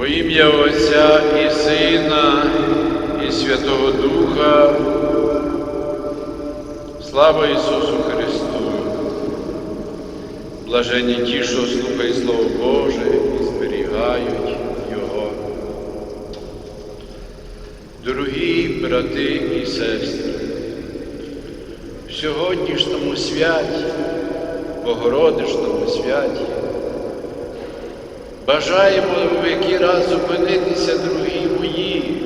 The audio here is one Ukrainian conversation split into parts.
Во ім'я Отця і Сина, і Святого Духа. Слава Ісусу Христу! Блаженні ті, що слухають Слово Боже і зберігають Його. Дорогі брати і сестри, в сьогоднішньому святі, Богородичному святі, бажаємо в який раз зупинитися, дорогі мої,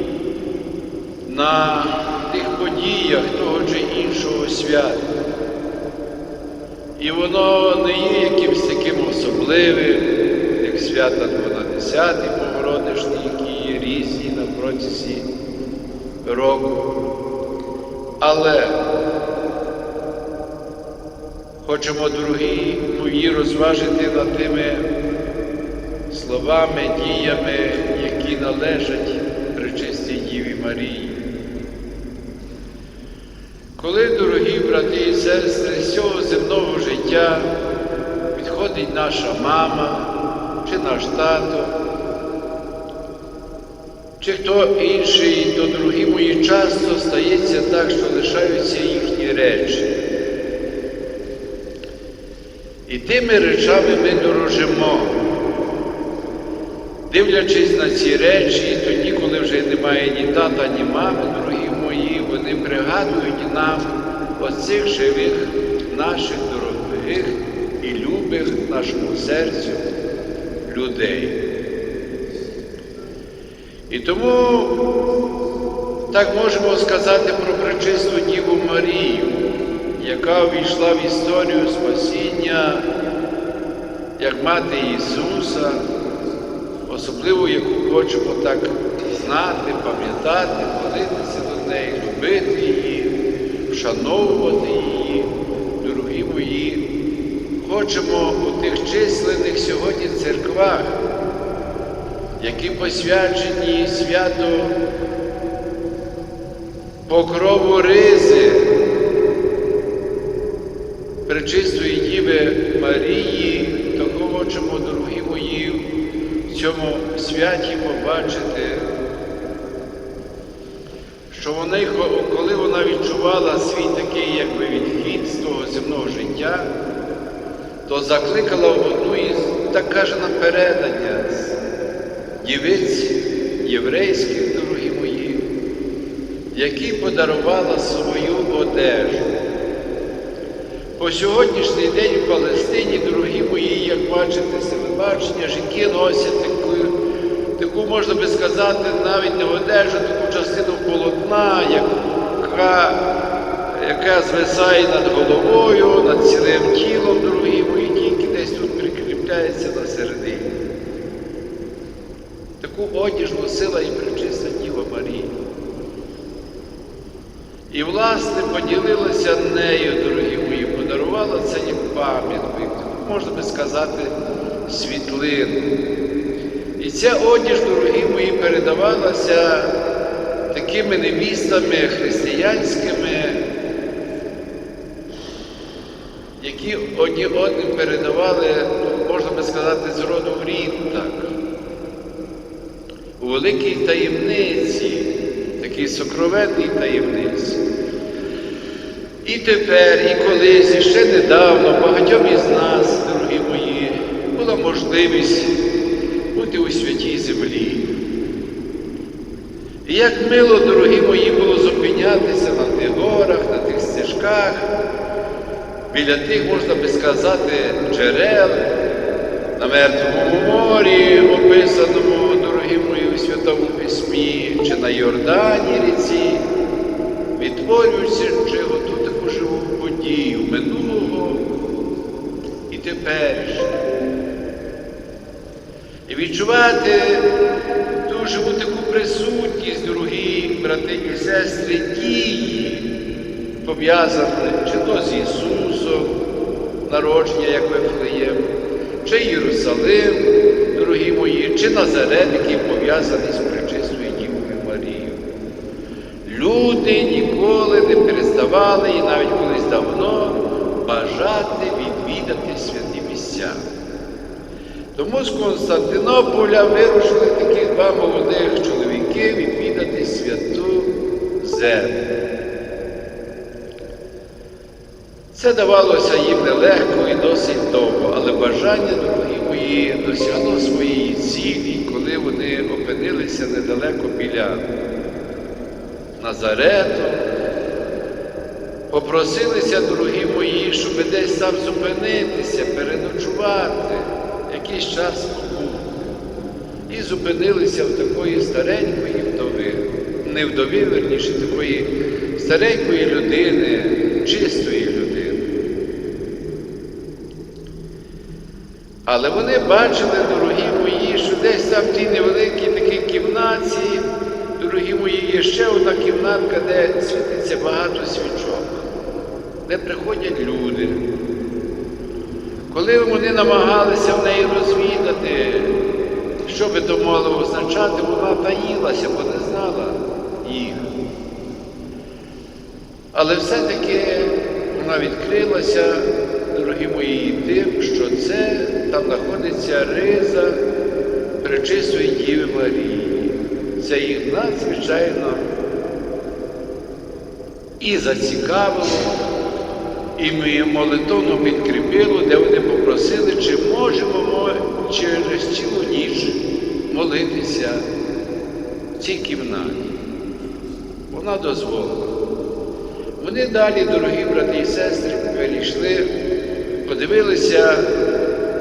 на тих подіях того чи іншого свята. І воно не є якимось таким особливим, як свята 12 Богородичні, які є різні на протязі року. Але хочемо, дорогі мої, розважити над тими словами, діями, які належать Пречистій Діві Марії. Коли, дорогі брати і сестри, з цього земного життя відходить наша мама чи наш тато, чи хто інший, то, дорогі мої, часто стається так, що лишаються їхні речі. І тими речами ми дорожимо, дивлячись на ці речі, тоді, коли вже немає ні тата, ні мами, дорогі мої, вони пригадують нам оцих живих, наших дорогих і любих нашому серцю людей. І тому так можемо сказати про пречисту Діву Марію, яка увійшла в історію спасіння як мати Ісуса, особливо яку хочемо так знати, пам'ятати, молитися до неї, любити її, вшановувати її, дорогі мої. Хочемо у тих численних сьогодні церквах, які посвячені свято покрову ризи Пречистої Діви Марії, то хочемо, дорогі мої, цьому святі побачити, що вона, коли вона відчувала свій такий, якби відхід з того земного життя, то закликала одну із, так каже нам передання дівиць єврейських, дорогі мої, які подарувала свою одежу. По сьогоднішній день в Палестині, дорогі мої, як бачите, телебачення, жінки носять можна би сказати, навіть не одежу, таку частину полотна, яка, яка звисає над головою, над цілим тілом, дорогі мої, тільки десь тут прикріпляється на середині. Таку одіж носила і причиста Діва Марія. І, власне, поділилася нею, дорогі мої, подарувала це як пам'ятку, можна би сказати, світлину. Ця одіж, дорогі мої, передавалася такими невістами християнськими, які одні одним передавали, ну, можна би сказати, з роду в рід так. У великій таємниці, такій сокровенній таємниці. І тепер, і колись, і ще недавно багатьом із нас, дорогі мої, була можливість бути у святій землі. І як мило, дорогі мої, було зупинятися на тих горах, на тих стежках, біля тих, можна би сказати, джерел, на мертвому морі, описаному, дорогі мої, у Святому Письмі, чи на Йордані ріці, відтворюючи оту таку живу подію минулого і теперішнього. Відчувати ту живу таку присутність, дорогі брати і сестри, дії, пов'язані чи то з Ісусом, народження, як Вифлеєм, чи Єрусалим, дорогі мої, чи Назарет, який пов'язаний з пречистою Дівою Марією. Люди ніколи не переставали і навіть колись давно бажати відвідати місця. Тому з Константинополя вирушили такі два молодих чоловіки відвідати святу землю. Це давалося їм нелегко і досить довго, але бажання, дорогі мої, досягло своєї цілі, коли вони опинилися недалеко біля Назарету, попросилися, дорогі мої, щоб десь там зупинитися, переночувати, якийсь час побути. І зупинилися в такої старенької вдови, не вдови, верніше, такої старенької людини, чистої людини. Але вони бачили, дорогі мої, що десь там в тій невеликій такій кімнаті, дорогі мої, є ще одна кімнатка, де світиться багато свічок, де приходять люди. Коли вони намагалися в неї розвідати, що би то могло означати, вона таїлася, бо не знала їх. Але все-таки вона відкрилася, дорогі мої, тим, що це там знаходиться риза Пречистої Діви Марії. Це їх надзвичайно і зацікавило, і ми молитовно підкріпило, де вони попросили, чи можемо ми через цілу ніч молитися в цій кімнаті. Вона дозволила. Вони далі, дорогі брати і сестри, перейшли, подивилися,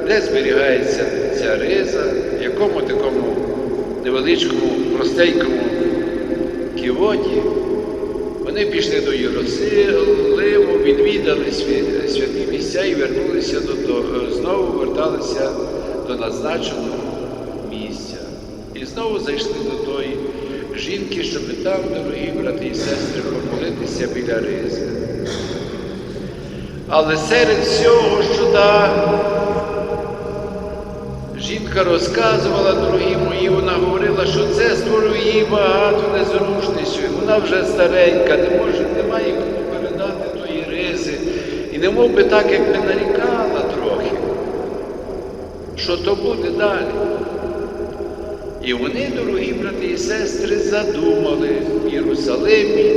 де зберігається ця риза, в якому такому невеличкому, простенькому ківоті. Вони пішли до Єрусалиму, відвідали свя- святі місця і вернулися до того, знову верталися до назначеного місця. І знову зайшли до тої жінки, щоб там, дорогі брати і сестри, помолитися біля ризи. Але серед всього, що та жінка розказувала, дорогі мої, вона говорила, що це створює їй багато незручностей. Вона вже старенька, не може, немає кому передати тої ризи. І не мов би так, якби нарікала трохи, що то буде далі. І вони, дорогі брати і сестри, задумали в Єрусалимі,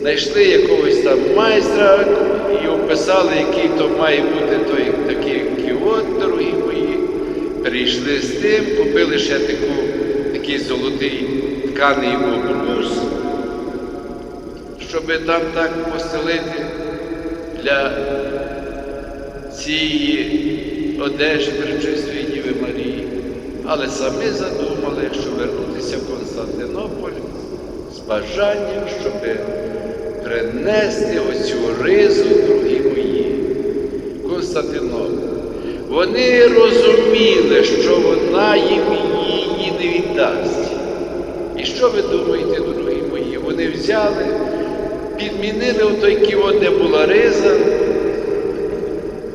знайшли якогось там майстра і описали, який то має бути той такий кіот, дорогі мої. Прийшли з тим, купили ще таку, такий золотий тканий обрус, щоб там так постелити для цієї одежі Пречистої Діви Марії. Але самі задумали, що вернутися в Константинополь з бажанням, щоб принести оцю ризу, дорогі мої, Константинополь. Вони розуміли, що вона їм її не віддасть. І що ви думаєте, дорогі мої? Вони взяли, підмінили отой кіот, де була риза,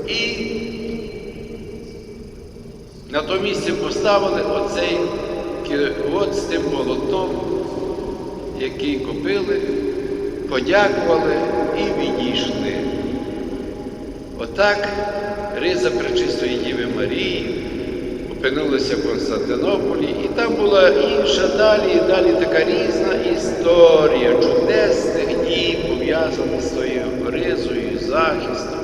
і на то місце поставили оцей кіот з тим молотом, який купили, подякували і відійшли. Отак риза Пречистої Діви Марії опинилася в Константинополі, і там була інша далі, і далі така різна історія дій, пов'язаних з тою ризою, захистом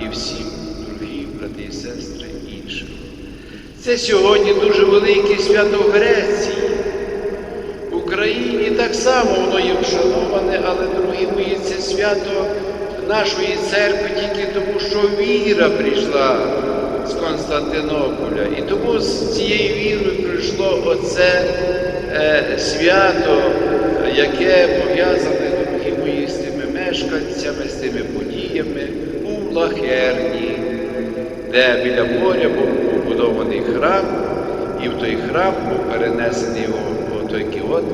і всім, дорогі брати і сестри, іншим. Це сьогодні дуже велике свято в Греції. В Україні так само воно є вшановане, але, дорогі мої, це свято нашої церкви тільки тому, що віра прийшла з Константинополя. І тому з цією вірою прийшло оце е, свято, яке пов'язане, дорогі мої, з тими мешканцями, з тими подіями у Лахерні, де біля моря був побудований храм, і в той храм був перенесений о, о той кіот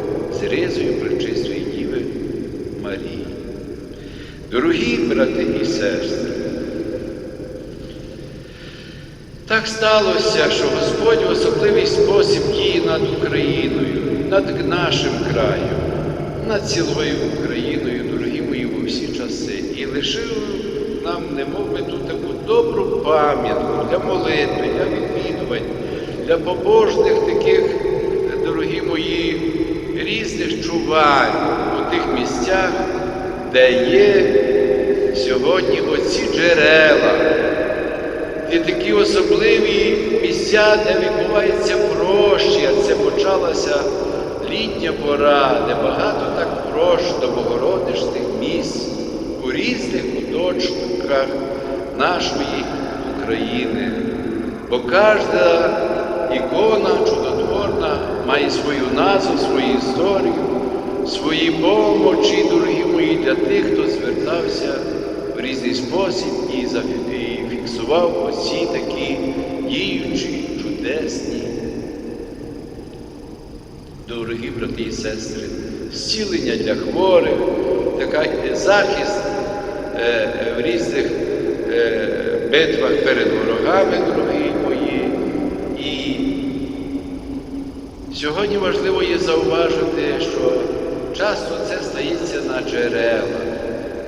з ризою Пречистої Діви Марії. Дорогі брати і сестри, так сталося, що Господь в особливий спосіб діє над Україною, над нашим краєм, над цілою Україною, дорогі мої, у всі часи, і лишив нам, немов би ту таку добру пам'ятку для молитви, для випробувань, для побожних таких, дорогі мої, різних чувань у тих місцях, де є сьогодні оці джерела, і такі особливі місця, де відбувається проща. Це почалася літня пора, де багато так прощ до Богородичних місць у різних куточках нашої України. Бо кожна ікона чудотворна має свою назву, свою історію, свої помочі, дорогі мої, для тих, хто звертався в різний спосіб і фіксував оці такі діючі, чудесні, дорогі брати і сестри, зцілення для хворих, така захист в різних е, битвах перед ворогами, дорогі мої. І сьогодні важливо є зауважити, що часто це стається на джерелах.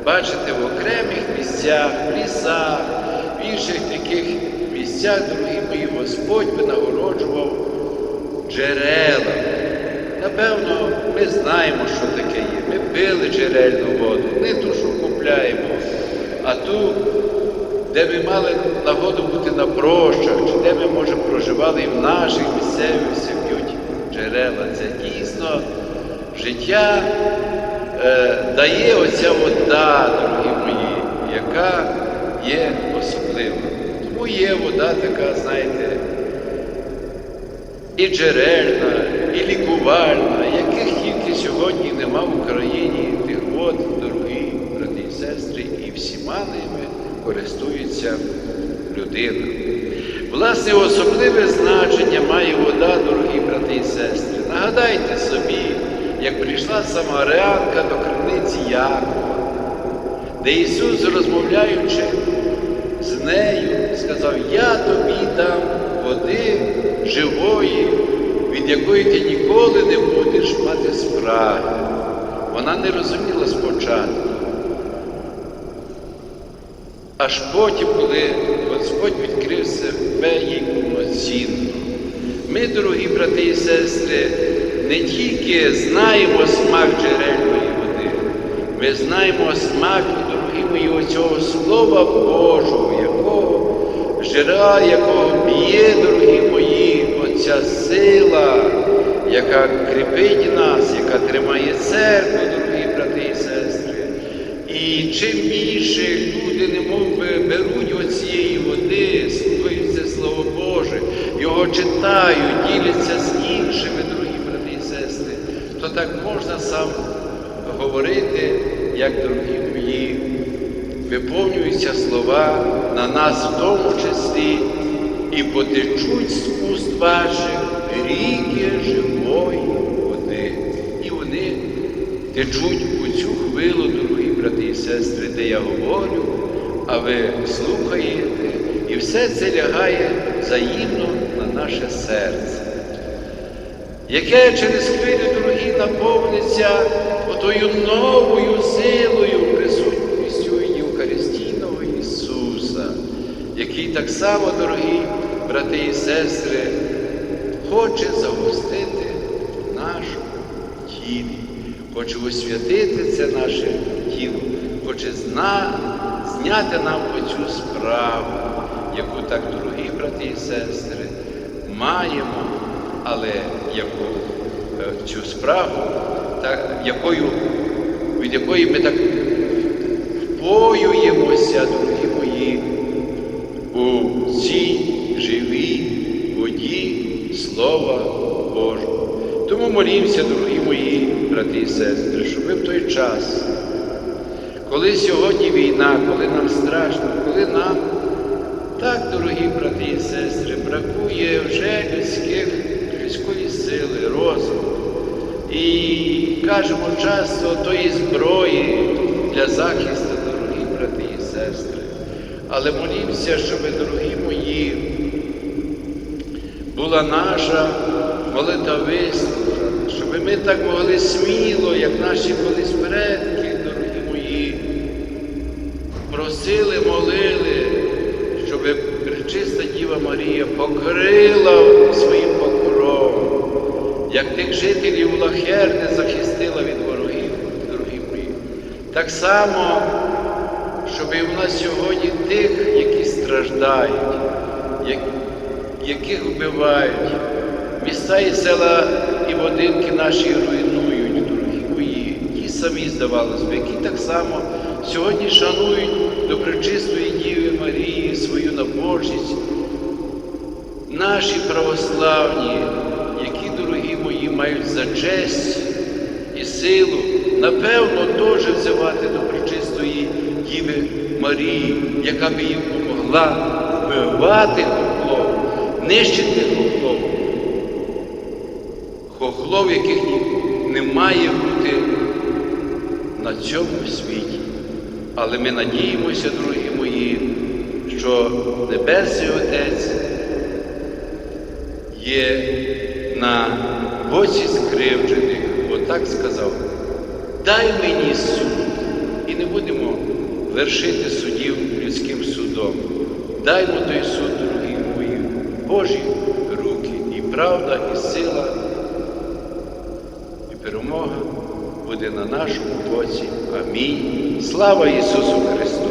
Бачите, в окремих місцях, в лісах, в інших таких місцях, дорогі мої, Господь би нагороджував джерела. Напевно, ми знаємо, що таке є. Ми пили джерельну воду, не ту, що купляємо, а ту, де ми мали нагоду бути на прощах, чи де ми, може, проживали і в наших місцевостях п'ють джерела. Це дійсно життя е, дає оця вода, дорогі мої, яка є особлива. Тому є вода така, знаєте, і джерельна, і лікувальна, сьогодні нема в Україні вод, дорогі брати і сестри, і всіма ними користується людина. Власне, особливе значення має вода, дорогі брати і сестри. Нагадайте собі, як прийшла Самарянка до криниці Якова, де Ісус, розмовляючи з нею, сказав, я тобі дам води живої, від якої ти ніколи не будеш мати спраги. Вона не розуміла спочатку. Аж потім, коли Господь відкрив себе їй повноцінно. Ми, дорогі брати і сестри, не тільки знаємо смак джерельної води, ми знаємо смак, дорогі мої, оцього Слова Божого, якого жира, якого б'є, дорогі мої, оця сила, яка кріпить нас, яка тримає церкву, дорогі брати і сестри. І чим більше люди немов би беруть оцієї води, слухають це Слово Боже, його читають, діляться з іншими, дорогі брати і сестри, то так можна сам говорити, як дорогі мої, виповнюються слова на нас в тому числі, і потечуть з уст ваших ріки живої води. І вони течуть у цю хвилу, дорогі брати і сестри, де я говорю, а ви слухаєте, і все це лягає взаємно на наше серце, яке через хвилю, дорогі, наповниться отою новою силою, присутністю Євхаристійного Ісуса, який так само, дорогі брати і сестри, хоче загустити в нашому хоче освятити це наше тіло, хоче зна, зняти нам оцю справу, яку так, дорогі брати і сестри, маємо, але яку е, цю справу, так, якою, від якої ми так впоюємося, дорогі мої, у цій живій воді Слова Божого. Тому молімося, дорогі мої брати і сестри, щоб ви в той час, коли сьогодні війна, коли нам страшно, коли нам так, дорогі брати і сестри, бракує вже людських, людської сили, розуму. І кажемо часто тої зброї для захисту, дорогі брати і сестри. Але молімося, щоб, дорогі мої, була наша молитва вислухана, щоб ми так могли сміло, як наші колись предки, дорогі мої, просили, молили, щоб пречиста Діва Марія покрила своїм покровом, як тих жителів Лахерни захистила від ворогів, дорогі мої. Так само, щоб і в нас сьогодні тих, які страждають, як- яких вбивають, міста і села і будинки наші руйнують, дорогі мої, ті самі, здавалось би, які так само сьогодні шанують до пречистої Діви Марії свою набожність, наші православні, які, дорогі мої, мають за честь і силу, напевно, теж взивати до пречистої Діви Марії, яка б їм допомогла вбивати нищити хохлов, хохлов, яких не має бути на цьому світі. Але ми надіємося, дорогі мої, що Небесний Отець є на боці скривджених, бо так сказав, дай мені суд, і не будемо вершити судів людським судом. Даймо той суд, Божі руки, і правда, і сила, і перемога буде на нашому боці. Амінь. Слава Ісусу Христу!